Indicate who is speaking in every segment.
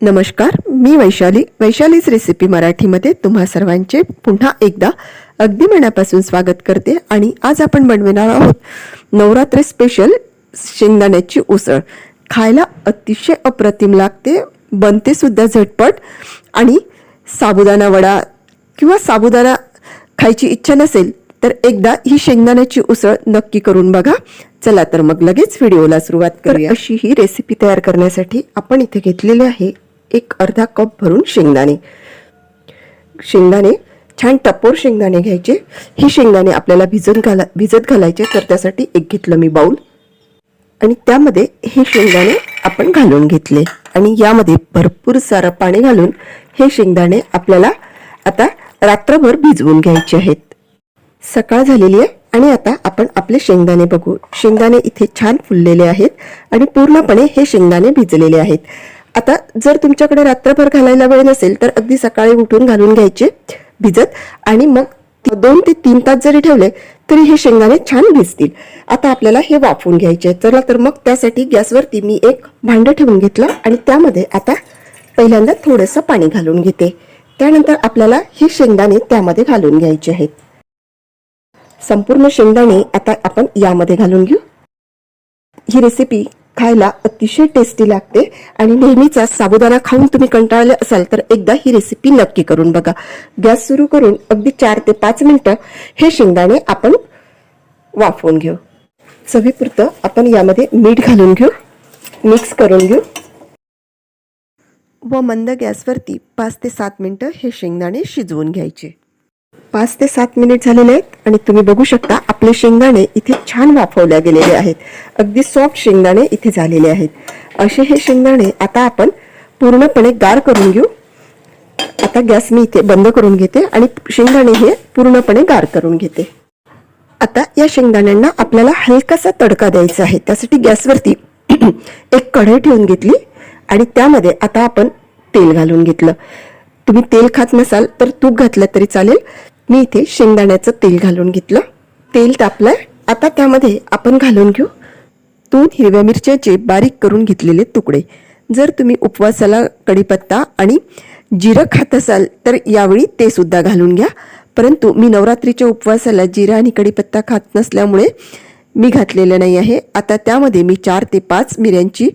Speaker 1: नमस्कार मी वैशाली. वैशालीच रेसिपी मराठीमध्ये तुम्हा सर्वांचे पुन्हा एकदा अगदी मनापासून स्वागत करते आणि आज आपण बनवणार आहोत नवरात्री स्पेशल शेंगदाण्याची उसळ. खायला अतिशय अप्रतिम लागते बनते सुद्धा झटपट आणि साबुदाणा वडा किंवा साबुदाणा खायची इच्छा नसेल तर एकदा ही शेंगदाण्याची उसळ नक्की करून बघा. चला तर मग लगेच व्हिडिओला सुरुवात करूया. अशी ही रेसिपी तयार करण्यासाठी आपण इथे घेतलेले आहे एक अर्धा कप भरून शेंगदाणे. शेंगदाणे छान टपोर शेंगदाणे घ्यायचे. हे शेंगदाणे आपल्याला भिजत घाला भिजत घालायचे तर त्यासाठी एक घेतलं मी बाऊल. आणि त्यामध्ये हे शेंगदाणे आपण घालून घेतले. आणि यामध्ये भरपूर सारं पाणी घालून हे शेंगदाणे आपल्याला आता रात्रभर भिजवून घ्यायचे आहेत. सकाळ झालेली आहे आणि आता आपण आपले शेंगदाणे बघू. शेंगदाणे इथे छान फुललेले आहेत आणि पूर्णपणे हे शेंगदाणे भिजलेले आहेत. आता जर तुमच्याकडे रात्रभर घालायला वेळ नसेल तर अगदी सकाळी उठून घालून घ्यायचे भिजत आणि मग दोन ते तीन तास जरी ठेवले तरी हे शेंगदाणे छान भिजतील. आता आपल्याला हे वाफवून घ्यायचे चला तर मग त्यासाठी गॅसवरती मी एक भांडं ठेवून घेतलं आणि त्यामध्ये आता पहिल्यांदा थोडंसं पाणी घालून घेते. त्यानंतर आपल्याला हे शेंगदाणे त्यामध्ये घालून घ्यायचे आहेत. संपूर्ण शेंगदाणे आता आपण यामध्ये घालून घेऊ. ही रेसिपी खायला अतिशय टेस्टी लागते. आणि नेहमीचा साबुदाणा खाऊन तुम्ही कंटाळले असाल तर एकदा ही रेसिपी नक्की करून बघा. गॅस सुरू करून अगदी चार ते पाच मिनिटं हे शेंगदाणे आपण वाफवून घेऊ. चवीपुरतं आपण यामध्ये मीठ घालून घेऊ. मिक्स करून घेऊ. व मंद गॅसवरती पाच ते सात मिनटं हे शेंगदाणे शिजवून घ्यायचे. पाच ते सात मिनिट झालेले आहेत आणि तुम्ही बघू शकता आपले शेंगदाणे इथे छान वाफवल्या गेलेले आहेत. अगदी सॉफ्ट शेंगदाणे इथे झालेले आहेत. असे हे शेंगदाणे आता आपण पूर्णपणे गार करून घेऊ. आता गॅस मी इथे बंद करून घेते आणि शेंगदाणे हे पूर्णपणे गार करून घेते. आता या शेंगदाण्यांना आपल्याला हलकासा तडका द्यायचा आहे. त्यासाठी गॅसवरती एक कढई ठेवून घेतली आणि त्यामध्ये आता आपण तेल घालून घेतलं. तुम्ही तेल खात नसाल तर तूप घातलं तरी चालेल. मी इथे शेंगदाण्याचं तेल घालून घेतलं. तेल तापलंय. आता त्यामध्ये आपण घालून घेऊ. दोन हिरव्या मिरच्याचे बारीक करून घेतलेले तुकडे. जर तुम्ही उपवासाला कढीपत्ता आणि जिरं खात असाल तर यावेळी ते सुद्धा घालून घ्या. परंतु मी नवरात्रीच्या उपवासाला जिरा आणि कढीपत्ता खात नसल्यामुळे मी घातलेलं नाही आहे. आता त्यामध्ये मी चार ते पाच मिऱ्यांची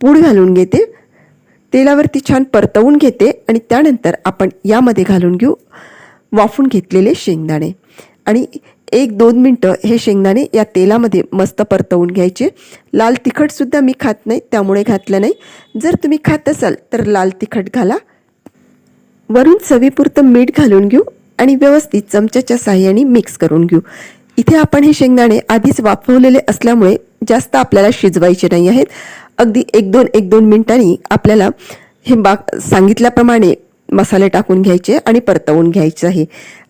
Speaker 1: पूड घालून घेते. तेलावरती छान परतवून घेते आणि त्यानंतर आपण यामध्ये घालून घेऊ वाफून घेतलेले शेंगदाणे. आणि एक दोन मिनटं हे शेंगदाणे या तेलामध्ये मस्त परतवून घ्यायचे. लाल तिखटसुद्धा मी खात नाही त्यामुळे घातलं नाही. जर तुम्ही खात असाल तर लाल तिखट घाला. वरून चवीपुरतं मीठ घालून घेऊ आणि व्यवस्थित चमच्याच्या साह्याने मिक्स करून घेऊ. इथे आपण हे शेंगदाणे आधीच वाफवलेले असल्यामुळे जास्त आपल्याला शिजवायचे नाही आहेत. अगदी एक दोन एक दोन मिनिटांनी आपल्याला हे बाग सांगितल्याप्रमाणे मसाले टाकून घ्यायचे आणि परतवून घ्यायचे आहे.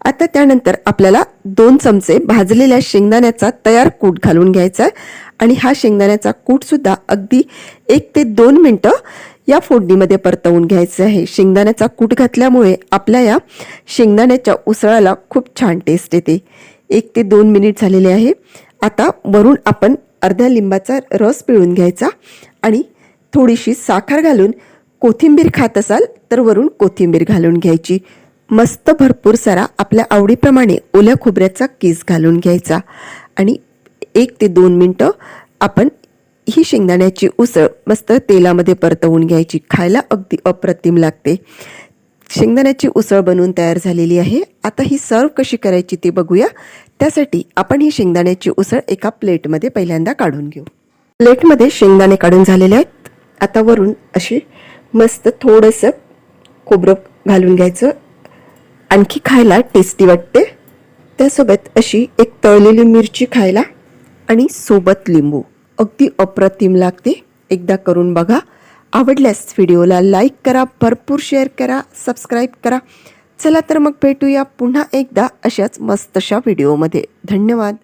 Speaker 1: आता त्यानंतर आपल्याला दोन चमचे भाजलेल्या शेंगदाण्याचा तयार कूट घालून घ्यायचा आहे. आणि हा शेंगदाण्याचा कूटसुद्धा अगदी एक ते दोन मिनटं या फोडणीमध्ये परतवून घ्यायचं आहे. शेंगदाण्याचा कूट घातल्यामुळे आपल्या या शेंगदाण्याच्या उसळाला खूप छान टेस्ट येते. एक ते दोन मिनिट झालेले आहे. आता वरून आपण अर्ध्या लिंबाचा रस पिळून घ्यायचा आणि थोडीशी साखर घालून कोथिंबीर खात असाल तर वरून कोथिंबीर घालून घ्यायची. मस्त भरपूर सारा आपल्या आवडीप्रमाणे ओल्या खोबऱ्याचा किस घालून घ्यायचा. आणि एक ते दोन मिनटं आपण ही शेंगदाण्याची उसळ मस्त तेलामध्ये परतवून घ्यायची. खायला अगदी अप्रतिम लागते. शेंगदाण्याची उसळ बनवून तयार झालेली आहे. आता ही सर्व कशी करायची ते बघूया. त्यासाठी आपण ही शेंगदाण्याची उसळ एका प्लेटमध्ये पहिल्यांदा काढून घेऊ. प्लेटमध्ये शेंगदाणे काढून झालेले आहेत. आता वरून अशी मस्त थोडंसं खोबरं घालून घ्यायचं. आणखी खायला टेस्टी वाटते. त्यासोबत अशी एक तळलेली मिरची खायला आणि सोबत लिंबू. अगदी अप्रतिम लागते. एकदा करून बघा. आवडल्यास व्हिडिओला लाईक करा भरपूर शेअर करा सबस्क्राईब करा. चला तर मग भेटूया पुन्हा एकदा अशाच मस्तशा व्हिडिओमध्ये. धन्यवाद.